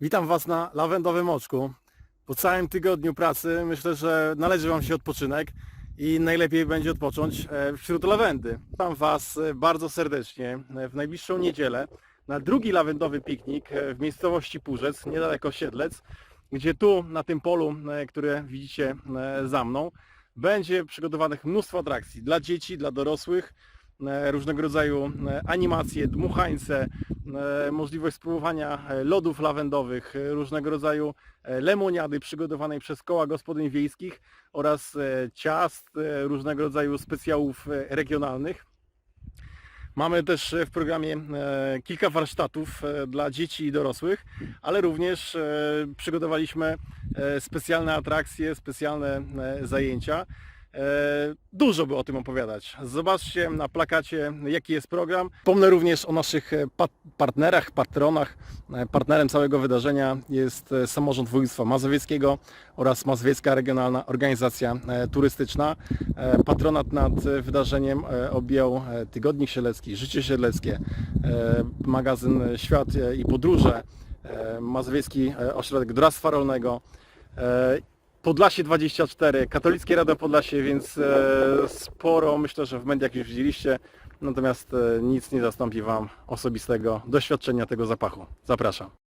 Witam Was na lawendowym oczku. Po całym tygodniu pracy myślę, że należy Wam się odpoczynek i najlepiej będzie odpocząć e, wśród lawendy. Witam Was e, bardzo serdecznie e, w najbliższą niedzielę na drugi lawendowy piknik w miejscowości Pórzec, niedaleko Siedlec, gdzie tu na tym polu, które widzicie za mną, będzie przygotowanych mnóstwo atrakcji dla dzieci, dla dorosłych, różnego rodzaju animacje, dmuchańce, możliwość spróbowania e, lodów lawendowych, e, różnego rodzaju e, lemoniady przygotowanej przez koła gospodyń wiejskich oraz e, ciast, e, różnego rodzaju specjałów e, regionalnych. Mamy też e, w programie e, kilka warsztatów e, dla dzieci i dorosłych, ale również e, przygotowaliśmy e, specjalne atrakcje, specjalne e, zajęcia. E, Dużo by o tym opowiadać. Zobaczcie na plakacie, jaki jest program. Pomnę również o naszych e, pa- partnerach, patronach. E, Partnerem całego wydarzenia jest Samorząd Województwa Mazowieckiego oraz Mazowiecka Regionalna Organizacja Turystyczna. Patronat nad wydarzeniem objął Tygodnik Sielecki, Życie Siedleckie, e, magazyn Świat i Podróże, Mazowiecki Ośrodek Doradztwa Rolnego, Podlasie 24, Katolickie Radio Podlasie, więc e, sporo myślę, że w mediach już widzieliście, natomiast e, nic nie zastąpi Wam osobistego doświadczenia tego zapachu. Zapraszam.